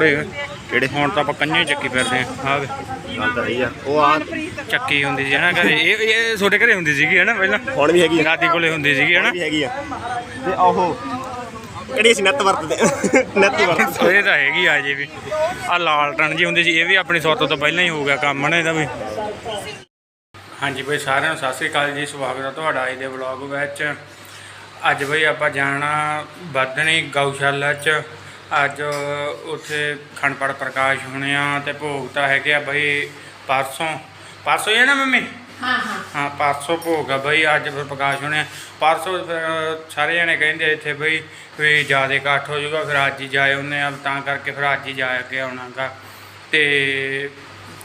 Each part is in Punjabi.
ਬੁੜੇ ਕਿਹੜੇ ਹੁਣ ਤਾਂ ਆਪਾਂ ਕੰਨਾਂ ਚੱਕੀ ਫਿਰਦੇ ਆ। ਆਹ ਗੱਲ ਤਾਂ ਰਹੀ ਆ। ਉਹ ਆ ਚੱਕੀ ਹੁੰਦੀ ਸੀ ਹਨਾ ਘਰੇ। ਇਹ ਇਹ ਤੁਹਾਡੇ ਘਰੇ ਹੁੰਦੀ ਸੀਗੀ ਹਨਾ ਪਹਿਲਾਂ? ਹੁਣ ਵੀ ਹੈਗੀ ਆ। ਦਾਦੀ ਕੋਲੇ ਹੁੰਦੀ ਸੀਗੀ ਹਨਾ? ਵੀ ਹੈਗੀ ਆ। ਤੇ ਆਹੋ। ਕਿਹੜੀ ਸੀ ਨੱਤ ਵਰਤਦੇ ਨੱਤ ਵਰਤਦੇ ਇਹ ਤਾਂ ਹੈਗੀ ਆ ਜੇ ਵੀ। ਆ ਲਾਲਟਣ ਜੀ ਹੁੰਦੀ ਸੀ ਇਹ ਵੀ ਆਪਣੀ ਸੌਤ ਤੋਂ ਪਹਿਲਾਂ ਹੀ ਹੋ ਗਿਆ ਕੰਮ ਨਾ ਇਹਦਾ ਵੀ। ਹਾਂਜੀ ਬਈ ਸਾਰਿਆਂ ਨੂੰ ਸਤਿ ਸ੍ਰੀ ਅਕਾਲ ਜੀ। ਸਵਾਗਤ ਹੈ ਤੁਹਾਡਾ ਅੱਜ ਦੇ ਵਲੌਗ ਵਿੱਚ। ਅੱਜ ਬਈ ਆਪਾਂ ਜਾਣਾ ਬਦਨੀ ਗਊਸ਼ਾਲਾ ਚ। ਅੱਜ ਉੱਥੇ ਖੰਡਪੜ ਪ੍ਰਕਾਸ਼ ਹੋਣੇ ਆ ਤੇ ਭੋਗ ਤਾਂ ਹੈਗੇ ਆ ਬਈ ਪਰਸੋਂ। ਪਰਸੋਂ ਹੀ ਹੈ ਨਾ ਮੰਮੀ? ਹਾਂ ਹਾਂ। ਹਾਂ ਪਰਸੋਂ ਭੋਗ ਆ ਬਈ ਅੱਜ ਫਿਰ ਪ੍ਰਕਾਸ਼ ਹੋਣੇ ਆ। ਪਰਸੋਂ ਫਿਰ ਸਾਰੇ ਜਣੇ ਕਹਿੰਦੇ ਇੱਥੇ ਬਈ ਵੀ ਜ਼ਿਆਦਾ ਇਕੱਠ ਹੋ ਜਾਊਗਾ ਫਿਰ ਅੱਜ ਹੀ ਜਾਏ ਉਹਨੇ ਆ। ਤਾਂ ਕਰਕੇ ਫਿਰ ਅੱਜ ਹੀ ਜਾ ਕੇ ਆਉਣਾਗਾ ਤੇ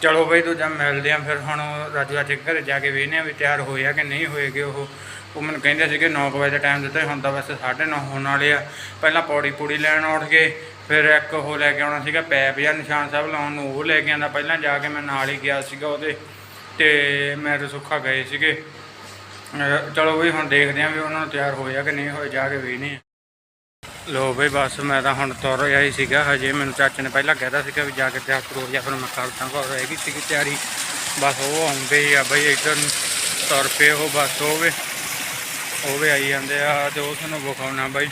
ਚਲੋ ਬਈ ਦੂਜਾ ਮਿਲਦੇ ਆ ਫਿਰ ਹੁਣ ਰਾਜੂ ਅੱਜ ਘਰੇ ਜਾ ਕੇ ਵੇਖਦੇ ਆ ਵੀ ਤਿਆਰ ਹੋਏ ਆ ਕਿ ਨਹੀਂ ਹੋਏਗੇ ਉਹ। ਉਹ ਮੈਨੂੰ ਕਹਿੰਦੇ ਸੀਗੇ 9 ਵਜੇ ਦਾ ਟਾਈਮ ਦਿੱਤਾ ਸੀ, ਹੁਣ ਤਾਂ ਵੈਸੇ 9:30 ਹੋਣ ਵਾਲੇ ਆ। ਪਹਿਲਾਂ ਪੌੜੀ ਪੂੜੀ ਲੈਣ ਉੱਠ ਗਏ ਫਿਰ ਇੱਕ ਉਹ ਲੈ ਕੇ ਆਉਣਾ ਸੀਗਾ ਪੈਪ ਜਾਂ ਨਿਸ਼ਾਨ ਸਾਹਿਬ ਲਾਉਣ ਨੂੰ ਉਹ ਲੈ ਕੇ ਆਂਦਾ ਪਹਿਲਾਂ ਜਾ ਕੇ ਮੈਂ ਨਾਲ ਹੀ ਗਿਆ ਸੀਗਾ ਉਹਦੇ ਤੇ ਮੈਂ ਤੇ ਸੁੱਖਾ ਗਏ ਸੀਗੇ। ਚਲੋ ਵੀ ਹੁਣ ਦੇਖਦੇ ਆਂ ਵੀ ਉਹਨਾਂ ਨੂੰ ਤਿਆਰ ਹੋਇਆ ਕਿ ਨਹੀਂ ਹੋਏ ਜਾ ਕੇ ਵੀ ਨਹੀਂ ਲੋ ਬਈ ਬਸ ਮੈਂ ਤਾਂ ਹੁਣ ਤੁਰ ਰਿਹਾ ਹੀ ਸੀਗਾ ਹਜੇ ਮੈਨੂੰ ਚਾਚੇ ਨੇ ਪਹਿਲਾਂ ਕਹਿਦਾ ਸੀਗਾ ਵੀ ਜਾ ਕੇ ਤਿਆਰ ਕਰੋ ਜਾਂ ਫਿਰ ਮੈਂ ਕਰਦਾ ਘਰ ਰਹੇਗੀ ਸੀਗੀ ਤਿਆਰੀ। ਬਸ ਉਹ ਆਉਂਦੇ ਹੀ ਆ ਬਈ ਇੱਧਰ ਨੂੰ ਤੁਰ ਪਏ ਉਹ ਬਸ ਉਹ ਵੀ। ਉਹ ਵੀ ਆਈ ਜਾਂਦੇ ਆ ਤੇ ਉਹ ਨੂੰ ਵਿਖਾਉਣਾ ਬਾਈ।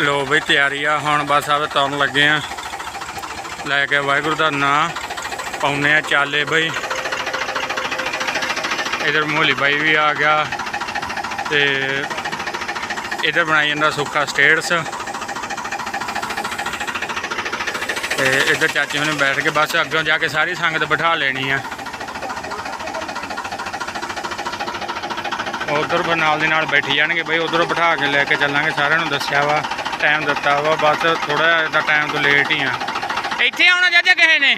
ਲੋ ਬਈ, ਤਿਆਰੀ ਆ, ਹੁਣ ਬਸ ਆਵੇ ਤੁਰਨ ਲੱਗੇ ਆ। ਲੈ ਕੇ ਵਾਹਿਗੁਰੂ ਦਾ ਨਾਂ ਪਾਉਨੇ ਆ ਚਾਲੇ ਬਈ। ਇਧਰ ਮੋਹਲੀ ਬਾਈ ਵੀ ਆ ਗਿਆ ਤੇ ਇਧਰ ਬਣਾਈ ਜਾਂਦਾ ਸੁੱਕਾ ਸਟੇਟਸ। ਤੇ ਇਧਰ ਚਾਚੇ ਹੁਣੇ ਬੈਠ ਕੇ ਬਸ ਅੱਗੋਂ ਜਾ ਕੇ ਸਾਰੀ ਸੰਗਤ ਬਿਠਾ ਲੈਣੀ ਆ। ਉਧਰ ਨਾਲ ਦੇ ਨਾਲ ਬੈਠੀ ਜਾਣਗੇ ਬਈ ਉਧਰੋਂ ਬਿਠਾ ਕੇ ਲੈ ਕੇ ਚੱਲਾਂਗੇ ਸਾਰਿਆਂ ਨੂੰ ਦੱਸਿਆ ਵਾ ਟਾਈਮ ਦਿੱਤਾ ਵਾ ਬਸ ਥੋੜਾ ਜਿਹਾ ਟਾਈਮ ਤੋਂ ਲੇਟ ਹੀ ਆ। ਇੱਥੇ ਆਉਣਾ ਚਾਚਾ ਕਿਸੇ ਨੇ?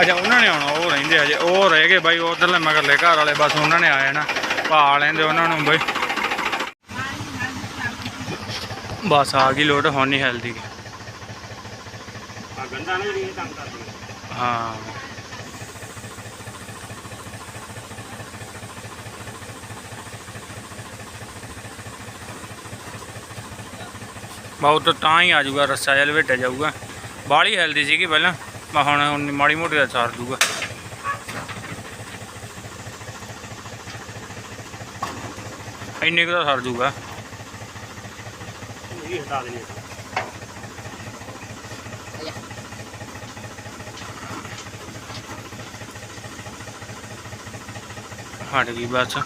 ਅੱਛਾ ਉਹਨਾਂ ਨੇ ਆਉਣਾ ਉਹ ਰਹਿੰਦੇ ਅਜੇ ਉਹ ਰਹਿ ਗਏ ਬਾਈ ਉਧਰਲੇ ਮਗਰਲੇ ਘਰ ਵਾਲੇ ਬਸ ਉਹਨਾਂ ਨੇ ਆ ਜਾਣਾ ਪਾ ਲੈਂਦੇ ਉਹਨਾਂ ਨੂੰ ਬਾਈ। ਬਸ ਆ ਗਈ ਲੋਡ ਹੁਣ ਨਹੀਂ ਹੈਲਦੀ ਆ ਗੰਦਾ ਨਾ ਜਿਹੜੀ ਇਹ ਤੰਗ ਕਰਦੀ ਹਾਂ। ਬਹੁਤ ਤਾਂ ਹੀ ਆ ਜਾਊਗਾ ਰੱਸਾ ਜਿਹਾ ਲਵੇਟਿਆ ਜਾਊਗਾ। ਬਾਹਲੀ ਹੈਲਦੀ ਸੀਗੀ ਪਹਿਲਾਂ ਮੈਂ ਹੁਣ ਹੁਣ ਮਾੜੀ ਮੋਟੀ ਦਾ ਸਾਰ ਦੂਗਾ ਇੰਨੇ ਕੁ ਦਾ ਸਰ ਜੂਗਾ ਇਹ ਹਟਾ ਦੇਣੀ ਹਟ ਗਈ ਬਸ।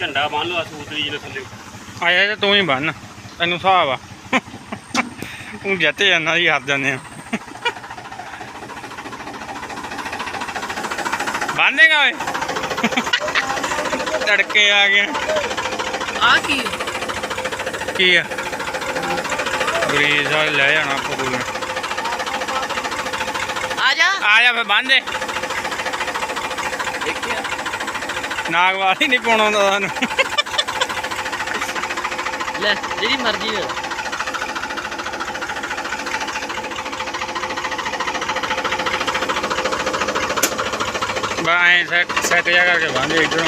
ਝੰਡਾ ਬੰਨ ਲਓ ਸੂਤਰੀ ਜਿਹਨੇ ਥੱਲੇ। ਆਇਆ ਤੇ ਤੂੰ ਹੀ ਬੰਨ ਤੈਨੂੰ ਹਿਸਾਬ ਆ। ਤੂੰ ਜਿੱਤ ਜਾਂਦਾ ਜੀ ਹਾਰ ਜਾਂਦੇ ਆ। ਬੰਨੇਗਾ ਓਏ। ਤੜਕੇ ਆ ਗਿਆ। ਆ ਕੀ ਕੀ ਆ? ਗਰੀਸ ਵਾਲੇ ਲੈ ਜਾਣਾ ਆਪਾਂ ਕੋਲ। ਆ ਜਾ। ਆ ਜਾ ਫੇ ਬੰਨ ਦੇ। ਨਾਗਵਾਲ ਹੀ ਨਹੀਂ ਪਾਉਣਾ ਹੁੰਦਾ ਸਾਨੂੰ। ਲੈ ਜਿਹੜੀ ਮਰਜ਼ੀ ਲੈ ਬਾਏ ਸੈਟ ਸੈਟ ਜਾ ਕਰਕੇ ਬੰਨ ਦੇ ਇਧਰੋਂ।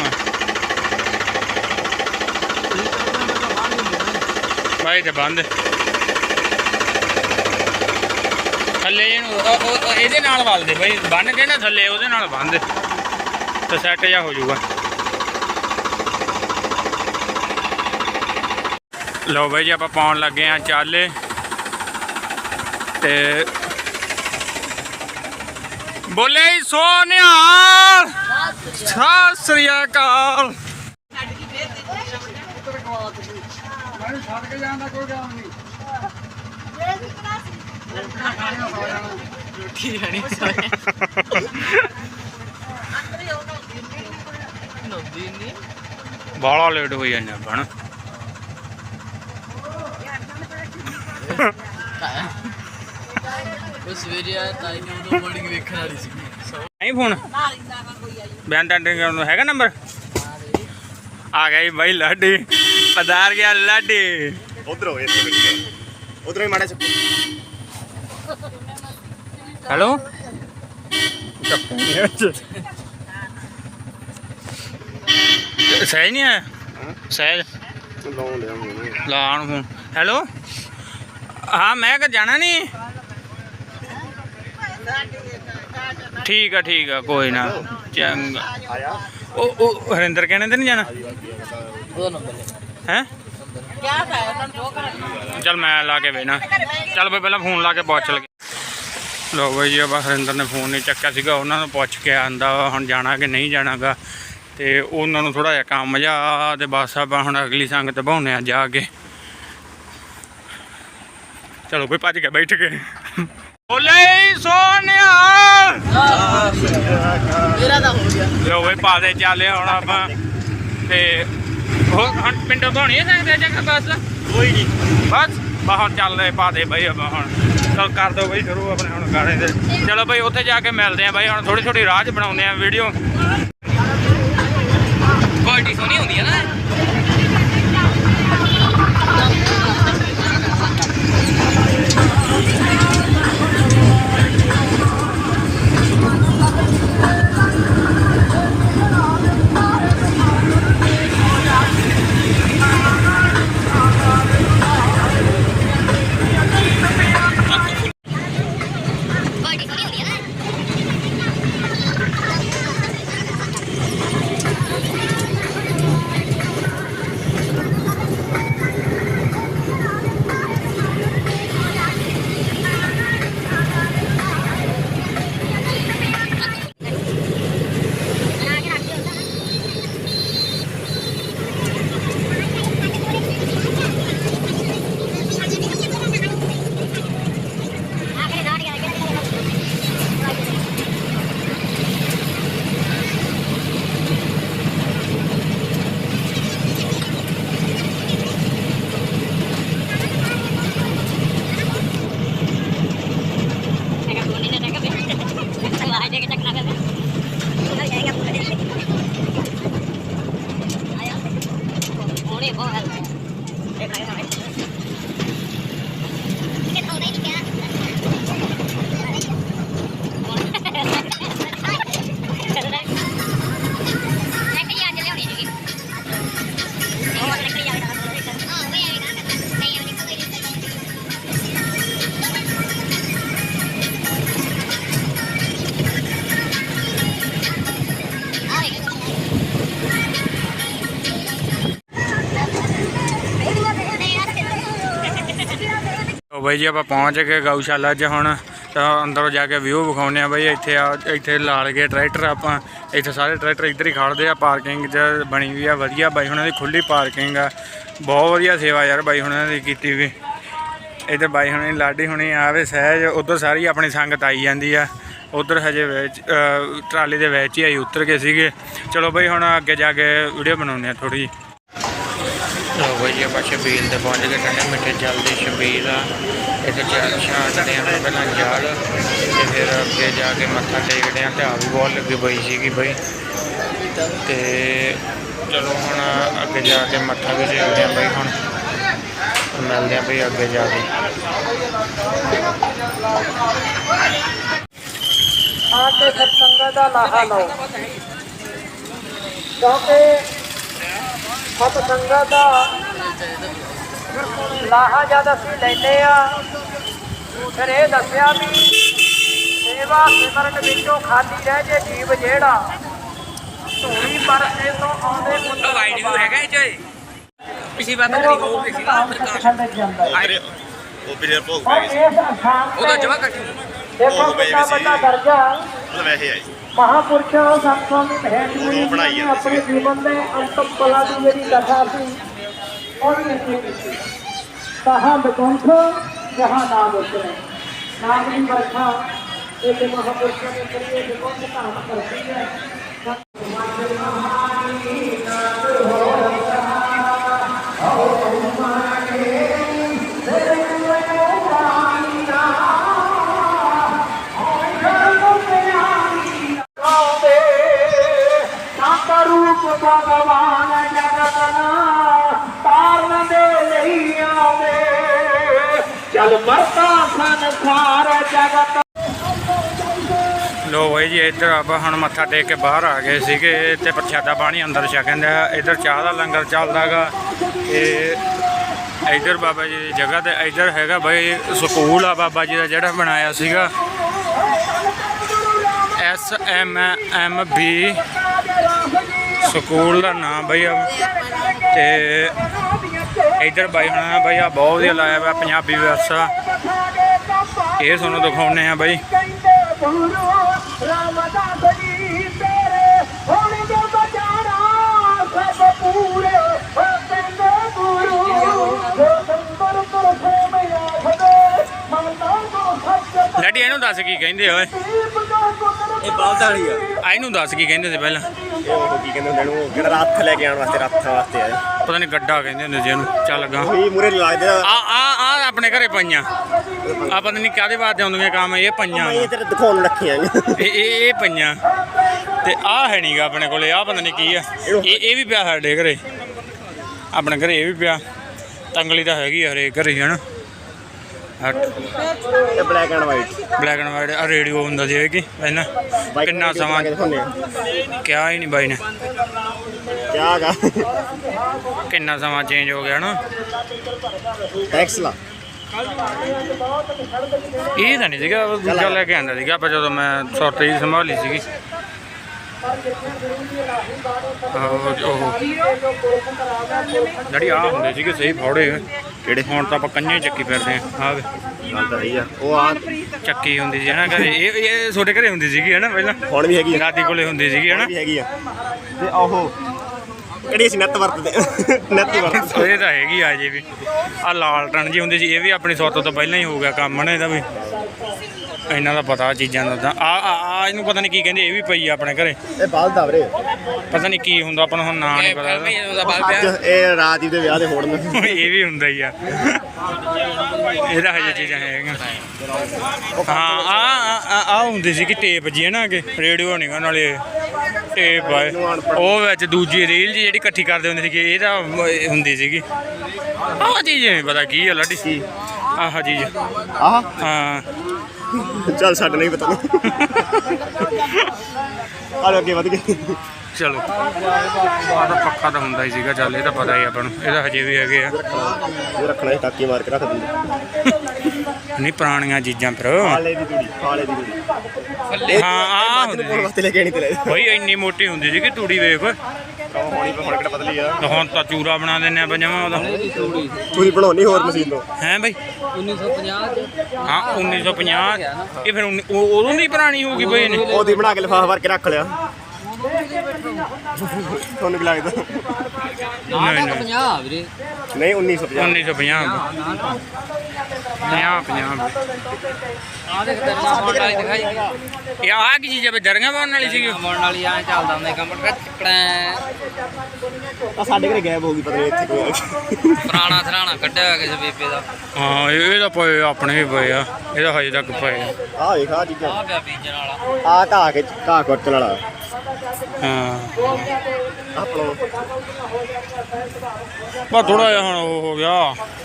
ਬਾਈ ਤੇ ਬੰਦ ਥੱਲੇ ਇਹਨੂੰ ਇਹਦੇ ਨਾਲ ਵੱਲ ਦੇ ਬਾਈ। ਬੰਨ ਕੇ ਨਾ ਥੱਲੇ ਉਹਦੇ ਨਾਲ ਬੰਨ ਦੇ। ਤੇ ਸੈੱਟ ਜਾ ਹੋ ਜਾਊਗਾ। ਲਓ ਬਾਈ ਜੀ, ਆਪਾਂ ਪਾਉਣ ਲੱਗੇ ਆ ਚਾਲੇ। ਤੇ ਬੋਲੇ ਈ ਸੋਨਿਆਲ ਸਤਿ ਸ੍ਰੀ ਅਕਾਲ। ਰੋਟੀ ਖਾਣੀ ਨੋਦੀ ਨਹੀਂ ਬਾਲਾ ਲੇਟ ਹੋਈ ਜਾਂਦਾ ਬਣ ਉਹ ਸਵੇਰੇ ਆਇਆ ਤਾਂ ਹੀ ਮੋਰਨਿੰਗ ਵੇਖਣ ਵਾਲੀ ਸੀ। ਨਹੀਂ ਫੋਨ? ਬਿਆਨ ਟੈਂਡਿੰਗ ਕਰਨ ਨੂੰ ਹੈਗਾ ਨੰਬਰ? ਆ ਗਿਆ ਜੀ ਬਾਈ ਲਾਡੀ। ਪਧਾਰ ਗਿਆ ਲਾਡੀ। ਉਧਰ ਹੋਏ ਇੱਥੇ ਉਧਰ ਹੀ ਮਾੜਾ ਚੱਕੋ। ਹੈਲੋ? ਸਹਿਜ ਨਹੀਂ ਆਇਆ? ਸਹਿਜ। ਲਾਉਣ ਲਿਆ ਹੁਣ ਲਾ ਨੂੰ ਫੋਨ। ਹੈਲੋ? ਹਾਂ ਮੈਂ ਕਿ ਜਾਣਾ ਨਹੀਂ। ਠੀਕ ਆ ਠੀਕ ਆ, ਕੋਈ ਨਾ। ਚੰਗਾ। ਆਇਆ ਉਹ ਉਹ ਹਰਿੰਦਰ ਕਹਿੰਦੇ ਤੇ ਨਹੀਂ ਜਾਣਾ? ਹੈ? ਚੱਲ ਮੈਂ ਲਾ ਕੇ ਵੇਣਾ ਚੱਲ ਬਈ, ਪਹਿਲਾਂ ਫੋਨ ਲਾ ਕੇ ਪੁੱਛ ਲਗੇ ਲੋ ਬਈ ਜੀ, ਆਪਾਂ ਹਰਿੰਦਰ ਨੇ ਫੋਨ ਨਹੀਂ ਚੱਕਿਆ ਸੀਗਾ। ਉਹਨਾਂ ਨੂੰ ਪੁੱਛ ਕੇ ਆਂਦਾ ਵਾ, ਹੁਣ ਜਾਣਾ ਕਿ ਨਹੀਂ ਜਾਣਾਗਾ। ਤੇ ਉਹਨਾਂ ਨੂੰ ਥੋੜਾ ਜਿਹਾ ਕੰਮ ਜਿਹਾ ਤੇ ਬਸ ਆਪਾਂ ਹੁਣ ਅਗਲੀ ਸੰਗਤ ਬਹਾਉਨੇ ਆ ਜਾ ਕੇ। ਚਲੋ ਕੋਈ ਭੱਜ ਕੇ ਬੈਠ ਕੇ। ਬੋਲੇ ਸੋਨਿਆ ਮੇਰਾ ਤਾਂ ਹੋ ਗਿਆ ਲੋ ਬਈ ਪਾ ਦੇ ਚੱਲੇ ਹੁਣ ਆਪਾਂ। ਤੇ ਉਹ ਹੁਣ ਪਿੰਡੋਂ ਬਹਾਉਣੀ ਹੈ ਜਗ੍ਹਾ ਬਸ? ਕੋਈ ਨਹੀਂ। ਬਸ? ਬਾਹਰ ਚੱਲਦੇ ਪਾ ਦੇ ਬਈ ਆਪਾਂ ਹੁਣ। ਚਲ ਕਰ ਦੋ ਬਈ ਸ਼ੁਰੂ ਆਪਣੇ ਹੁਣ ਗਾਣੇ ਦੇ ਚਲੋ ਬਈ ਉੱਥੇ ਜਾ ਕੇ ਮਿਲਦੇ ਆ ਬਈ। ਹੁਣ ਥੋੜੀ ਥੋੜੀ ਰਾਹ 'ਚ ਬਣਾਉਂਦੇ ਆ ਵੀਡੀਓ। ਕੁਆਲਿਟੀ ਸੋਹਣੀ Oh, ਲੋ ਬਈ ਜੀ ਆਪਾਂ ਪਹੁੰਚ ਗਏ ਗਊਸ਼ਾਲਾ 'ਚ ਹੁਣ, ਤਾਂ ਅੰਦਰੋਂ ਜਾ ਕੇ ਵਿਊ ਵਿਖਾਉਂਦੇ ਆ ਬਾਈ, ਇੱਥੇ ਆ, ਇੱਥੇ ਲਾ ਲਗੇ ਟਰੈਕਟਰ ਆਪਾਂ, ਇੱਥੇ ਸਾਰੇ ਟਰੈਕਟਰ ਇੱਧਰ ਹੀ ਖੜਦੇ ਆ ਪਾਰਕਿੰਗ 'ਚ ਬਣੀ ਵੀ ਆ, ਵਧੀਆ ਬਾਈ, ਹੁਣਾਂ ਦੀ ਖੁੱਲੀ ਪਾਰਕਿੰਗ ਆ, ਬਹੁਤ ਵਧੀਆ ਸੇਵਾ ਯਾਰ ਬਾਈ, ਹੁਣਾਂ ਦੀ ਕੀਤੀ ਵੀ। ਇੱਧਰ ਬਾਈ, ਹੁਣੀ ਲਾਡੀ ਹੁਣੀ ਆਵੇ ਸਹਿਜ, ਉਧਰ ਸਾਰੀ ਆਪਣੀ ਸੰਗਤ ਆਈ ਜਾਂਦੀ ਆ, ਉਧਰ ਹਜੇ ਵਿੱਚ ਟਰਾਲੀ ਦੇ ਵਿੱਚ ਹੀ ਆਈ, ਉਤਰ ਕੇ ਸੀਗੇ। ਚਲੋ ਬਾਈ, ਹੁਣ ਅੱਗੇ ਜਾ ਕੇ ਵੀਡੀਓ ਬਣਾਉਂਦੇ ਆ ਥੋੜੀ ਲੋ ਬਈ ਆਪਾਂ ਸ਼ਬੀਲ ਤੇ ਪਹੁੰਚ ਗਏ ਠੰਡੇ ਮਿੱਠੇ ਜਲਦੀ ਸ਼ਬੀਲ ਆ। ਇੱਥੇ ਚਾਰ ਛਾਂਟਦੇ ਆ ਪਹਿਲਾਂ ਜਾਲ। ਤੇ ਫਿਰ ਅੱਗੇ ਜਾ ਕੇ ਮੱਥਾ ਟੇਕਦੇ ਆ, ਤੇ ਆ ਵੀ ਬਹੁਤ ਲੱਗੀ ਪਈ ਸੀਗੀ ਬਈ। ਤੇ ਚਲੋ ਹੁਣ ਅੱਗੇ ਜਾ ਕੇ ਮੱਥਾ ਵੀ ਟੇਕਦੇ ਆ ਬਈ ਹੁਣ। ਮਿਲਦੇ ਆ ਬਈ ਅੱਗੇ ਜਾ ਕੇ। ਆ ਕੇ ਸਤਸੰਗ ਦਾ ਲਾਹਾ ਲਓ। ਕਿਉਂਕਿ ਸਤਸੰਗ ਦਾ ਲਾਹਾ ਜਦ ਅਸੀਂ ਲੈਨੇ ਆ ਫਿਰ ਇਹ ਦੱਸਿਆ ਵੀ ਸੇਵਾ ਸਿਮਰਨ ਵਿੱਚੋਂ ਖਾਲੀ ਰਹਿ ਜੇ ਜੀਵ ਜਿਹੜਾ ਧੂਣੀ ਪਰਸੇ ਤੋਂ ਆਉਂਦੇ ਪੁੱਤ ਵਾਈਡ ਹੈਗਾ ਇਹ ਚ। ਪਿਛਲੀ ਵਾਰ ਤਾਂ ਕਰੀ ਹੋ ਸੀ ਨਾ ਪ੍ਰਕਾਸ਼ ਉਹ ਵੀਰੇ ਭੋਗ ਪੈ ਸੀ। ਉਹਦਾ ਜਮਾ ਕੱਟੀ ਦੇਖੋ ਉਹ ਕਿੰਨਾ। ਵੱਡਾ ਦਰਜਾ। ਮਤਲਬ ਵੈਸੇ ਆਈ। ਮਹਾਪੁਰਸ਼ਾਂ ਸੰਤ ਸਵਾਮੀ ਮਹੇਸ਼ ਮੁਨੀ ਉਹ ਬਣਾਈ ਜੀ ਨੇ ਜਾਂਦੇ ਆਪਣੇ ਸੀਗੇ। ਜੀਵਨ ਦੇ ਅੰਤਮ ਪਲਾਂ ਦੀ ਜਿਹੜੀ ਕਥਾ ਸੀ ਉਹਦੀ ਲਿਖੀ ਕਹਾ ਬਕੰਠ ਜਹਾਂ ਨਾਮ ਉਤਰੇ ਨਾਮ ਦੀ ਵਰਖਾ ਇਹ ਤੇ ਮਹਾਪੁਰਸ਼ਾਂ ਨੇ ਕਰੀਏ ਬਕੰਠ ਧਾਮ ਕਰਦੀ ਹੈ ਆਉਂਦੇ ਲੋ ਬਾਈ ਜੀ, ਇੱਧਰ ਆਪਾਂ ਹੁਣ ਮੱਥਾ ਟੇਕ ਕੇ ਬਾਹਰ ਆ ਗਏ ਸੀਗੇ। ਤੇ ਪ੍ਰਸ਼ਾਦਾ ਪਾਣੀ ਅੰਦਰ ਛਕਣ ਦਾ ਇੱਧਰ ਚਾਹ ਦਾ ਲੰਗਰ ਚੱਲਦਾਗਾ। ਤੇ ਇੱਧਰ ਬਾਬਾ ਜੀ ਦੀ ਜਗ੍ਹਾ ਤੇ ਇੱਧਰ ਹੈਗਾ ਬਾਈ ਸਕੂਲ ਆ ਬਾਬਾ ਜੀ ਦਾ ਜਿਹੜਾ ਬਣਾਇਆ ਸੀਗਾ। S M M B school ਦਾ ਨਾਮ ਬਈ ਆ। ਤੇ ਇੱਧਰ ਬਾਈ ਹੁਣਾਂ ਨੇ ਬਈ ਆ ਬਹੁਤ ਵਧੀਆ ਲਾਇਆ ਵਾ ਪੰਜਾਬੀ ਵਿਰਸਾ ਇਹ ਤੁਹਾਨੂੰ ਦਿਖਾਉਣੇ ਆ ਬਾਈ। ਲੈਡੀ ਇਹਨੂੰ ਦੱਸ ਕੀ ਕਹਿੰਦੇ ਓਏ? ਇਹ ਬਲਦ ਵਾਲੀ ਆ ਆ ਇਹਨੂੰ ਦੱਸ ਕੀ ਕਹਿੰਦੇ ਸੀ ਪਹਿਲਾਂ? ਇਹ ਉਹ ਕੀ ਕਹਿੰਦੇ ਹੁੰਦੇ ਨੂੰ ਜਿਹੜਾ ਰੱਥ ਲੈ ਕੇ ਆਉਣ ਵਾਸਤੇ ਰੱਥ ਵਾਸਤੇ ਆਏ। ਪਤਾ ਨਹੀਂ ਗੱਡਾ ਕਹਿੰਦੇ ਹੁੰਦੇ ਸੀ ਇਹਨੂੰ ਚੱਲ ਗਾ। ਉਹੀ ਮੂਰੇ ਲੱਗਦੇ ਆ। ਆ ਆ ਆ ਆਪਣੇ ਘਰੇ ਪਈਆਂ। ਆ ਪਤਾ ਨਹੀਂ ਕਾਦੇ ਵਾਸਤੇ ਆਉਂਦੀਆਂ ਕੰਮ ਇਹ ਪਈਆਂ ਇਹ ਤੇਰੇ ਦਿਖਾਉਣ ਰੱਖੀਆਂ ਇਹ ਇਹ ਇਹ ਪਈਆਂ। ਤੇ ਆ ਹੈ ਨਹੀਂਗਾ ਆਪਣੇ ਕੋਲੇ ਆ ਪਤਾ ਨਹੀਂ ਕੀ ਆ। ਇਹ ਇਹ ਵੀ ਪਿਆ ਸਾਡੇ ਘਰੇ। ਆਪਣੇ ਘਰੇ ਇਹ ਵੀ ਪਿਆ। ਤੰਗਲੀ ਤਾਂ ਹੈਗੀ ਆ ਹਰੇਕ ਘਰੇ ਹਨਾ? ਇਹ black and white black and white ਆ ਰੇਡੀਓ ਹੁੰਦਾ ਇਹ ਕੀ ਪਹਿਲਾਂ ਕਿੰਨਾ ਸਮਾਂ ਕਿਹਾ ਹੀ ਨਹੀਂ ਬਾਈ ਨੇ। ਕਿਆ ਗਾ? ਕਿੰਨਾ ਸਮਾਂ ਚੇਂਜ ਹੋ ਗਿਆ ਨਾ। ਟੈਕਸਲਾ ਇਹ ਤਾਂ ਨਹੀਂ ਸੀਗਾ ਦੂਜਾ ਲੈ ਕੇ ਆਂਦਾ ਸੀਗਾ ਆਪਾਂ ਜਦੋਂ ਮੈਂ ਸੁਰਤ ਹੀ ਸੰਭਾਲੀ ਸੀਗੀ। ਜਿਹੜੀ ਆ। ਹੁੰਦੇ ਸੀਗੇ ਸਹੀ ਫੌੜੇ ਕਿਹੜੇ ਹੁਣ ਤਾਂ ਆਪਾਂ ਕੰਨੇ ਚੱਕੀ ਫਿਰਦੇ ਆ ਆ ਆ। ਉਹ ਆ ਚੱਕੀ ਹੁੰਦੀ ਸੀ ਹਨਾ ਘਰੇ। ਇਹ ਇਹ ਛੋਟੇ ਘਰੇ ਹੁੰਦੀ ਸੀਗੀ ਹਨਾ ਪਹਿਲਾਂ? ਹੁਣ ਵੀ ਹੈਗੀ ਆ। ਦਾਦੀ ਕੋਲੇ ਹੁੰਦੀ ਸੀਗੀ ਹਨਾ? ਹੈਗੀ ਆ। ਤੇ ਉਹ ਕਿਹੜੀ ਸੀ ਨੱਤ ਵਰਤਦੇ ਨੱਤ ਹੀ ਵਰਤਦੇ ਇਹ ਤਾਂ ਹੈਗੀ ਆ ਜੇ ਵੀ। ਆ ਲਾਲ ਟਣ ਜੀ ਹੁੰਦੀ ਸੀ ਇਹ ਵੀ ਆਪਣੀ ਸੁਰਤ ਤੋਂ ਪਹਿਲਾਂ ਹੀ ਹੋ ਗਿਆ ਕੰਮ ਨਾ ਇਹਦਾ ਵੀ। ਇਹਨਾਂ ਦਾ ਪਤਾ ਚੀਜ਼ਾਂ ਦਾ ਤਾਂ। ਆ ਆ ਇਹਨੂੰ ਪਤਾ ਨਹੀਂ ਕੀ ਕਹਿੰਦੇ ਇਹ ਵੀ ਪਈ ਆ ਆਪਣੇ ਘਰੇ। ਇਹ ਬਲਦ ਆ ਵੀਰੇ। ਪਤਾ ਨਹੀਂ ਕੀ ਹੁੰਦਾ ਆਪਾਂ ਨੂੰ ਹੁਣ ਨਾਂ ਨਹੀਂ ਪਤਾ ਇਹਦਾ। ਅੱਜ ਇਹ ਰਾਜੀਵ ਦੇ ਵਿਆਹ ਦੇ ਹੋੜ ਨੂੰ ਇਹ ਵੀ ਹੁੰਦਾ ਹੀ ਆ। ਇਹਦਾ ਹਜੇ ਚੀਜ਼ਾਂ ਹੈਗੀਆਂ। ਹਾਂ ਆ ਆ ਆ ਹੁੰਦੀ ਸੀ ਕਿ ਟੇਪ ਜੀ ਹੈ ਨਾ ਅੱਗੇ ਰੇਡੀਓ ਨਹੀਂ ਗਾ ਨਾਲੇ ਇਹ। ਉਹ ਵਿੱਚ ਦੂਜੀ ਰੀਲ ਜੀ ਜਿਹੜੀ ਇਕੱਠੀ ਕਰਦੇ ਹੁੰਦੇ ਸੀਗੇ ਇਹ ਤਾਂ ਇਹ ਹੁੰਦੀ ਸੀਗੀ। ਆਹ ਚੀਜ਼ ਨਹੀਂ ਪਤਾ ਕੀ ਆ ਲੱਡੀ ਆਹ ਚੀਜ਼ ਆਹ? ਹਾਂ। ਚੱਲ ਛੱਡ ਨਹੀਂ ਪਤਾ। ਆ ਅੱਗੇ ਵਧ ਗਏ। ਚਲੋ। ਆਹ ਤਾਂ ਪੱਖਾ ਤਾਂ ਹੁੰਦਾ ਹੀ ਸੀਗਾ ਚੱਲ ਇਹ ਤਾਂ ਪਤਾ ਹੀ ਆਪਾਂ ਨੂੰ। ਇਹਦਾ ਹਜੇ ਵੀ ਹੈਗੇ ਆ। ਇਹ ਰੱਖਣਾ ਸੀ ਟਾਕੀ ਮਾਰ ਕੇ ਰੱਖ ਦਿੰਦੇ। ਨਹੀਂ ਪੁਰਾਣੀਆਂ ਚੀਜ਼ਾਂ ਫਿਰ। ਹਾਲੇ ਦੀ ਤੂੜੀ ਹਾਲੇ ਦੀ ਤੂੜੀ। ਹਾਂ ਆ ਅੱਜ ਹੁੰਦੀ ਨੂੰ ਪਾਉਣ ਸੀ ਵਾਸਤੇ ਲੈ ਕੇ ਆਣੀ ਤੇ ਲੈ ਬਈ ਇੰਨੀ ਮੋਟੀ ਹੁੰਦੀ ਸੀ ਕਿ ਤੂੜੀ ਵੇਖ। ਹੋਣੀ ਪਤਲੀ ਆ। ਤੇ ਹੁਣ ਤਾਂ ਚੂਰਾ ਬਣਾ ਦਿੰਨੇ ਆ ਪੰਜਾਵਾਂ ਉਹਦਾ। ਤੂੜੀ। ਬਣਾਉਣੀ ਹੋਰ ਮਸ਼ੀਨ ਤੋਂ। ਹੈ ਬਈ? 1950 ਹਾਂ 1950 ਇਹ ਫਿਰ ਉਦੋਂ ਦੀ ਪੁਰਾਣੀ ਹੋ ਗਈ ਬਈ ਇਹਨੇ। ਉਹਦੀ ਬਣਾ ਕੇ ਲਿਫਾਫਾ ਭਰ ਕੇ ਰੱਖ ਲਿਆ। ਤੁਹਾਨੂੰ ਕੀ ਲੱਗਦਾ? ਨਹੀਂ ਨਹੀਂ। 50 ਵੀਰੇ। ਨਹੀਂ 1950 1950 50 50 ਆ ਦੇਖ ਦਰਨਾ ਮੋੜ ਵਾਲੀ ਦਿਖਾਈ ਇਹ ਆ ਕੀ ਚੀਜ਼ ਹੈ ਬਈ ਦਰੀਆਂ ਪਾਉਣ ਵਾਲੀ ਸੀਗੀ? ਮੋੜ ਵਾਲੀ ਐ ਚੱਲਦਾ ਹੁੰਦਾ ਕੰਪਿਊਟਰ ਚੱਕਣਾ ਆ ਸਾਡੇ ਘਰੇ ਗਾਇਬ ਹੋ ਗਈ ਪਤਾ ਨਹੀਂ ਇੱਥੇ ਕੋਈ ਆ। ਪੁਰਾਣਾ ਸਰਾਣਾ ਕੱਢਿਆ ਕਿਸੇ ਬੀਬੇ ਦਾ। ਹਾਂ ਇਹ ਇਹਦਾ ਪਏ ਆਪਣੇ ਵੀ ਪਏ ਆ। ਇਹਦਾ ਹਜੇ ਤੱਕ ਪਏ ਆ। ਆਹ ਵੇਖ ਆ ਚੀਜ਼ਾਂ। ਆ ਪਿਆ ਬੀਜਣ ਵਾਲਾ। ਆ ਘਾਹ ਕੇ ਘਾਹ ਕੁੱਟਣ ਵਾਲਾ। ਹਾਂ। ਆਪਣਾ ਥੋੜਾ ਜਿਹਾ ਹੁਣ ਉਹ ਹੋ ਗਿਆ।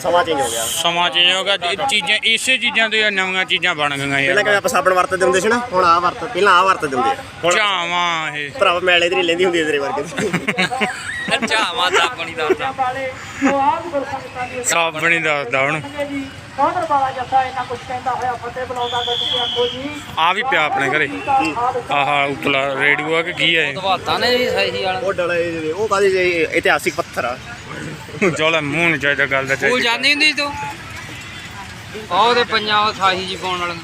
ਸਮਾਂ ਚੇਂਜ ਹੋ ਗਿਆ। ਸਮਾਂ ਚੇਂਜ ਹੋ ਗਿਆ। ਇਹ ਚੀਜ਼ਾਂ ਇਸੇ ਚੀਜ਼ਾਂ ਤੋਂ ਨਵੀਆਂ ਚੀਜ਼ਾਂ ਬਣ ਗਈਆਂ ਪਹਿਲਾਂ ਯਾਰ ਕਿਵੇਂ ਆਪਾਂ ਸਾਬਣ ਵਰਤਦੇ ਹੁੰਦੇ ਸੀ ਨਾ ਹੁਣ ਆ ਵਰਤ ਪਹਿਲਾਂ ਆ ਵਰਤਦੇ ਹੁੰਦੇ ਆ। ਹੁਣ ਚਾਵਾਂ ਇਹ। ਭਰਾਵਾ ਮੈਲੇ ਦੀ ਨਹੀਂ ਲੈਂਦੀ ਹੁੰਦੀ ਤੇਰੇ ਵਰਗੇ। ਦਾ ਵਾਲੇ ਉਹ ਆਪ ਗੁਰਸੰਗਤਾਂ ਦੀ ਸਾਬਣ ਦੱਸਦਾ ਹੁਣ ਜੀ ਕਾਦਰ ਵਾਲਾ ਜੱਥਾ ਇਹਨਾਂ ਕੁਝ ਕਹਿੰਦਾ ਹੋਇਆ ਫਤਿਹ ਬੁਲਾਉਂਦਾ ਗੱਜ ਕੇ ਆਖੋ ਜੀ ਆ ਵੀ ਪਿਆ ਆਪਣੇ ਘਰੇ। ਆਹ ਉਤਲਾ ਰੇਡੀਓ ਆ ਕਿ ਕੀ ਹੈ ਦਵਾਤਾਂ ਨੇ ਵੀ ਸਹੀ ਵਾਲਾ। ਉਹ ਡਲੇ ਉਹ ਕਾਦੀ ਇਤਿਹਾਸਿਕ ਪੱਥਰ ਆ। ਚਲ ਮੂੰਹ ਨਹੀਂ ਚਾਹੀਦਾ ਗੱਲ ਦਾ ਚਾਹੀਦਾ ਜਾਂਦੀ ਹੁੰਦੀ ਤੂੰ? ਉਹ ਉਹਦੇ ਪੰਜਾਂ ਉਹ ਸਾਹੀ ਜੀ ਪਾਉਣ ਵਾਲੀਆਂ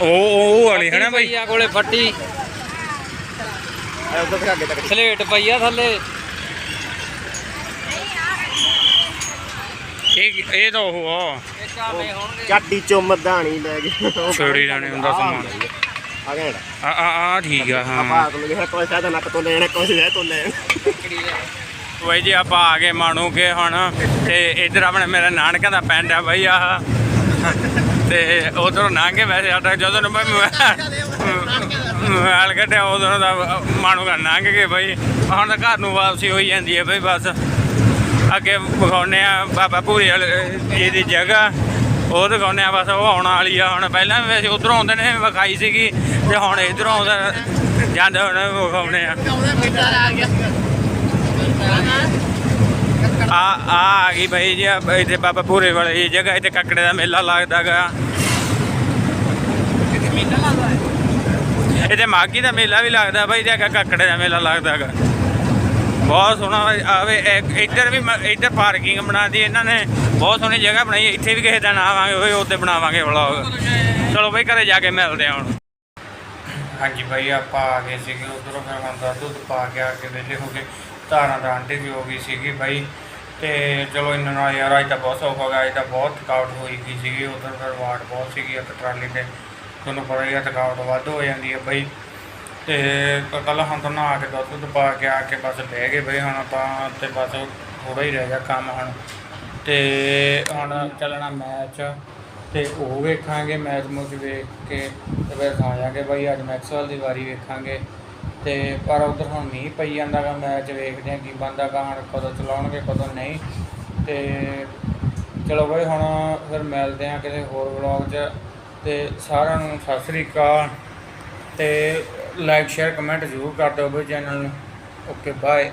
ਉਹ ਉਹ ਵਾਲੀ ਹੈ ਨਾ ਬਈ? ਕੋਲੇ ਫੱਟੀ। ਉਧਰ ਫਿਰ ਅੱਗੇ ਤੱਕ ਸਲੇਟ ਪਈਆ ਥੱਲੇ। ਇਹ ਇਹ ਤਾਂ ਉਹ ਆ। ਇਹ ਚਾਵੇਂ ਹੋਣਗੇ ਚਾਟੀ ਚੋਂ ਮਧਾਣੀ ਲੈ ਗਏ ਛੇੜੀ ਲੈਣੇ ਹੁੰਦਾ ਸਮਾਨ। ਆ ਗਿਆ ਆ ਆ ਆ ਠੀਕ ਆ ਹਾਂ। ਆਪਾਂ ਤੋਂ ਲਿਖਿਆ ਕੋਈ ਸਾਦਾ ਨੱਕ ਤੋਂ ਲੈਣਾ ਕੋਈ ਸਹਿ ਤੋਂ ਲੈਣ। ਬਈ ਜੀ ਆਪਾਂ ਆ ਗਏ ਮਾਣੂ ਕੇ ਹੁਣ ਤੇ ਇਧਰ ਆਪਣੇ ਮੇਰੇ ਨਾਨਕਿਆਂ ਦਾ ਪਿੰਡ ਆ ਬਈ ਆਹ। ਤੇ ਉਧਰੋਂ ਲੰਘੇ ਵੈਸੇ ਸਾਡਾ ਜਦੋਂ ਮੈਂ ਮੋਬਾਈਲ ਕੱਢਿਆ, ਉਦੋਂ ਦਾ ਮਾਣੂ ਕਰਨਾ ਕਿ ਬਈ। ਹੁਣ ਤਾਂ ਘਰ ਨੂੰ ਵਾਪਸੀ ਹੋਈ ਜਾਂਦੀ ਹੈ ਬਈ ਬਸ। ਅੱਗੇ ਵਿਖਾਉਨੇ ਆ ਬਾਬਾ ਭੂਰੀ ਵਾਲੇ ਜੀ ਦੀ ਜਗ੍ਹਾ। ਉਹ ਦਿਖਾਉਂਦੇ ਆ ਬਸ, ਉਹ ਆਉਣ ਵਾਲੀ ਆ ਹੁਣ। ਪਹਿਲਾਂ ਵੀ ਅਸੀਂ ਉਧਰੋਂ ਆਉਂਦੇ ਨੇ, ਵਿਖਾਈ ਸੀਗੀ, ਤੇ ਹੁਣ ਇਧਰੋਂ ਆਉਂਦਾ, ਜਾਂਦੇ ਹੁਣ ਵਿਖਾਉਣੇ ਆ। ਆ ਆ ਆ ਗਈ ਭਾਈ ਜੀ ਇੱਥੇ ਬਾਬਾ ਪੂਰੇ ਵਾਲੀ ਜਗ੍ਹਾ, ਇੱਥੇ ਕੱਕੜੇ ਦਾ ਮੇਲਾ ਲੱਗਦਾ ਗਾ। ਇੱਥੇ ਮਾਗੀ ਦਾ ਮੇਲਾ ਵੀ ਲੱਗਦਾ ਬਾਈ ਤੇ ਕੱਕੜੇ ਦਾ ਮੇਲਾ ਲੱਗਦਾ ਗਾ ਬਹੁਤ ਸੋਹਣਾ ਆਵੇ ਇੱਧਰ ਵੀ ਇੱਧਰ ਪਾਰਕਿੰਗ ਬਣਾਦੀ ਇਹਨਾਂ ਨੇ, ਬਹੁਤ ਸੋਹਣੀ ਜਗ੍ਹਾ ਬਣਾਈ, ਇੱਥੇ ਵੀ ਕਿਸੇ ਦਿਨ ਆਵਾਂਗੇ ਹੋਏ ਉੱਤੇ ਬਣਾਵਾਂਗੇ ਵਲੌਗ ਚਲੋ ਬਈ, ਘਰੇ ਜਾ ਕੇ ਮਿਲਦੇ ਹਾਂ ਹੁਣ। ਹਾਂਜੀ ਭਾਈ ਆਪਾਂ ਆ ਗਏ ਸੀਗੇ ਉਧਰੋਂ, ਫਿਰ ਹੁਣ ਦਾ ਦੁੱਧ ਪਾ ਕੇ ਆ ਕੇ ਵਿਹਲੇ ਹੋ ਗਏ। ਧਾਰਾਂ ਦਾ ਆਂਟੀ ਵੀ ਹੋ ਗਈ ਸੀਗੀ ਭਾਈ ਤੇ ਚਲੋ ਇਹਨਾਂ ਨਾਲ ਯਾਰ, ਅੱਜ ਤਾਂ ਬਹੁਤ ਸੌਖ ਹੋ ਗਿਆ, ਅੱਜ ਤਾਂ ਬਹੁਤ ਥਕਾਵਟ ਹੋਈ ਗਈ ਸੀਗੀ, ਉਧਰ ਫਿਰ ਵਾਟ ਬਹੁਤ ਸੀਗੀ, ਇੱਕ ਟਰਾਲੀ ਤੇ। ਤੁਹਾਨੂੰ ਪਤਾ ਹੀ ਆ ਥਕਾਵਟ ਵੱਧ ਹੋ ਜਾਂਦੀ ਹੈ ਬਈ। ਤੇ ਕੱਲ ਹੁਣ ਤਾਂ ਨਹਾ ਕੇ ਦੁੱਧ ਦੁੱਧ ਪਾ ਕੇ ਆ ਕੇ ਬਸ ਬਹਿ ਗਏ ਬਈ, ਹੁਣ ਆਪਾਂ ਤੇ ਬਸ ਥੋੜਾ ਹੀ ਰਹਿ ਗਿਆ ਕੰਮ ਹੁਣ। ਤੇ ਹੁਣ ਚੱਲਣਾ ਮੈਚ ਤੇ ਉਹ ਵੇਖਾਂਗੇ ਮੈਚ ਮੁੱਚ ਵੇਖ ਕੇ ਤੇ ਫਿਰ ਸੌਂ ਜਾਾਂਗੇ ਬਈ, ਅੱਜ ਮੈਕਸਵੈਲ ਦੀ ਵਾਰੀ ਵੇਖਾਂਗੇ। ਤੇ ਪਰ ਉਧਰ ਹੁਣ ਮੀਂਹ ਪਈ ਜਾਂਦਾ ਗਾ, ਮੈਚ ਵੇਖਦੇ ਆ ਕੀ ਬੰਦਾ ਗਾ, ਹੁਣ ਕਦੋਂ ਚਲਾਉਣਗੇ, ਕਦੋਂ ਨਹੀਂ। ਤੇ ਚਲੋ ਬਈ ਹੁਣ ਫਿਰ ਮਿਲਦੇ ਆ ਕਿਸੇ ਹੋਰ ਵਲੌਗ 'ਚ। ਤੇ ਸਾਰਿਆਂ ਨੂੰ ਸਤਿ ਸ੍ਰੀ ਅਕਾਲ ਤੇ ਲਾਈਕ ਸ਼ੇਅਰ ਕਮੈਂਟ ਜ਼ਰੂਰ ਕਰ ਦਿਓ ਬਈ ਚੈਨਲ ਨੂੰ। Okay bye